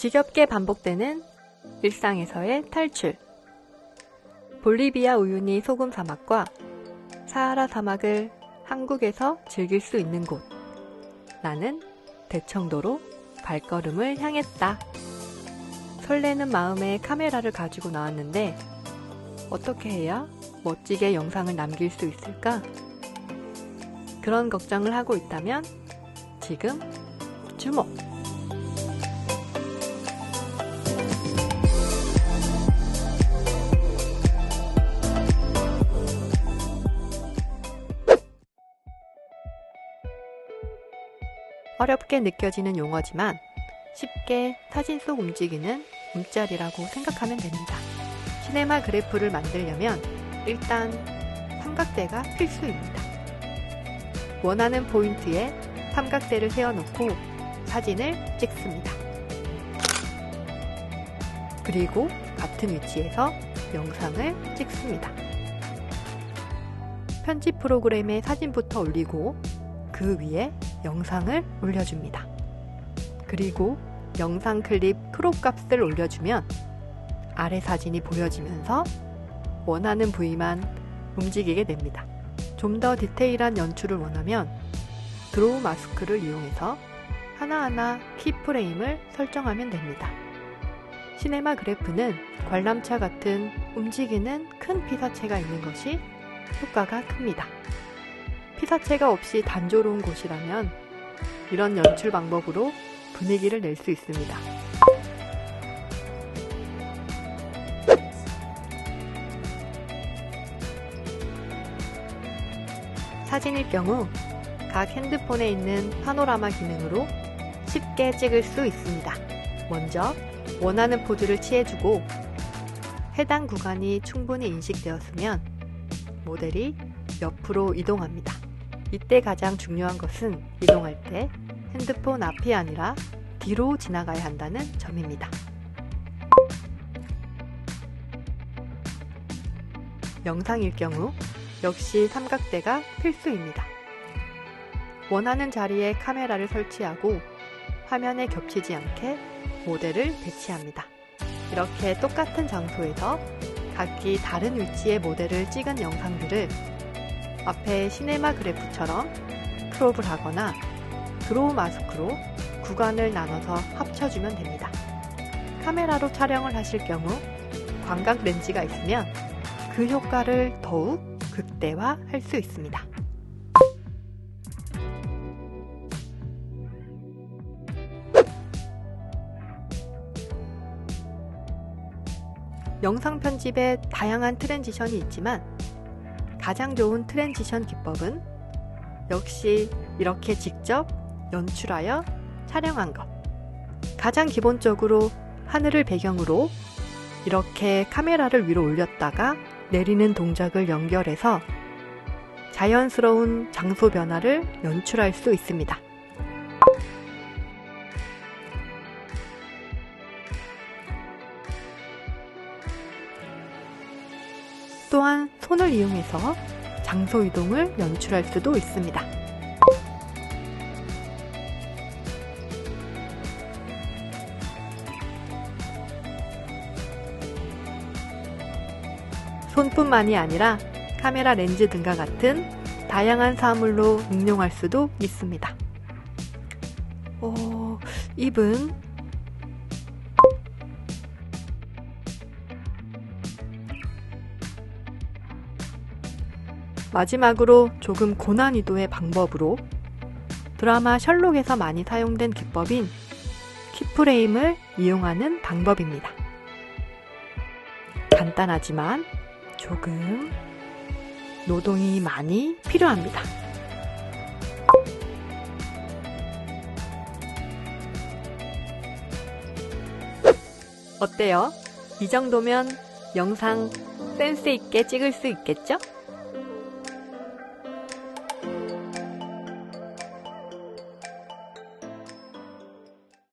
지겹게 반복되는 일상에서의 탈출. 볼리비아 우유니 소금 사막과 사하라 사막을 한국에서 즐길 수 있는 곳. 나는 대청도로 발걸음을 향했다. 설레는 마음에 카메라를 가지고 나왔는데 어떻게 해야 멋지게 영상을 남길 수 있을까? 그런 걱정을 하고 있다면 지금 주목! 어렵게 느껴지는 용어지만 쉽게 사진 속 움직이는 움짤이라고 생각하면 됩니다. 시네마 그래프를 만들려면 일단 삼각대가 필수입니다. 원하는 포인트에 삼각대를 세워놓고 사진을 찍습니다. 그리고 같은 위치에서 영상을 찍습니다. 편집 프로그램에 사진부터 올리고 그 위에 영상을 올려줍니다. 그리고 영상 클립 크롭 값을 올려주면 아래 사진이 보여지면서 원하는 부위만 움직이게 됩니다. 좀 더 디테일한 연출을 원하면 드로우 마스크를 이용해서 하나하나 키프레임을 설정하면 됩니다. 시네마 그래프는 관람차 같은 움직이는 큰 피사체가 있는 것이 효과가 큽니다. 피사체가 없이 단조로운 곳이라면 이런 연출 방법으로 분위기를 낼 수 있습니다. 사진일 경우 각 핸드폰에 있는 파노라마 기능으로 쉽게 찍을 수 있습니다. 먼저 원하는 포즈를 취해주고 해당 구간이 충분히 인식되었으면 모델이 옆으로 이동합니다. 이때 가장 중요한 것은 이동할 때 핸드폰 앞이 아니라 뒤로 지나가야 한다는 점입니다. 영상일 경우 역시 삼각대가 필수입니다. 원하는 자리에 카메라를 설치하고 화면에 겹치지 않게 모델을 배치합니다. 이렇게 똑같은 장소에서 각기 다른 위치의 모델을 찍은 영상들을 앞에 시네마 그래프처럼 크롭을 하거나 드로우 마스크로 구간을 나눠서 합쳐주면 됩니다. 카메라로 촬영을 하실 경우 광각 렌즈가 있으면 그 효과를 더욱 극대화할 수 있습니다. 영상 편집에 다양한 트랜지션이 있지만 가장 좋은 트랜지션 기법은 역시 이렇게 직접 연출하여 촬영한 것. 가장 기본적으로 하늘을 배경으로 이렇게 카메라를 위로 올렸다가 내리는 동작을 연결해서 자연스러운 장소 변화를 연출할 수 있습니다. 또한 손을 이용해서 장소 이동을 연출할 수도 있습니다. 손뿐만이 아니라 카메라 렌즈 등과 같은 다양한 사물로 응용할 수도 있습니다. 어, 입은 마지막으로 조금 고난이도의 방법으로 드라마 셜록에서 많이 사용된 기법인 키프레임을 이용하는 방법입니다. 간단하지만 조금 노동이 많이 필요합니다. 어때요? 이 정도면 영상 센스 있게 찍을 수 있겠죠?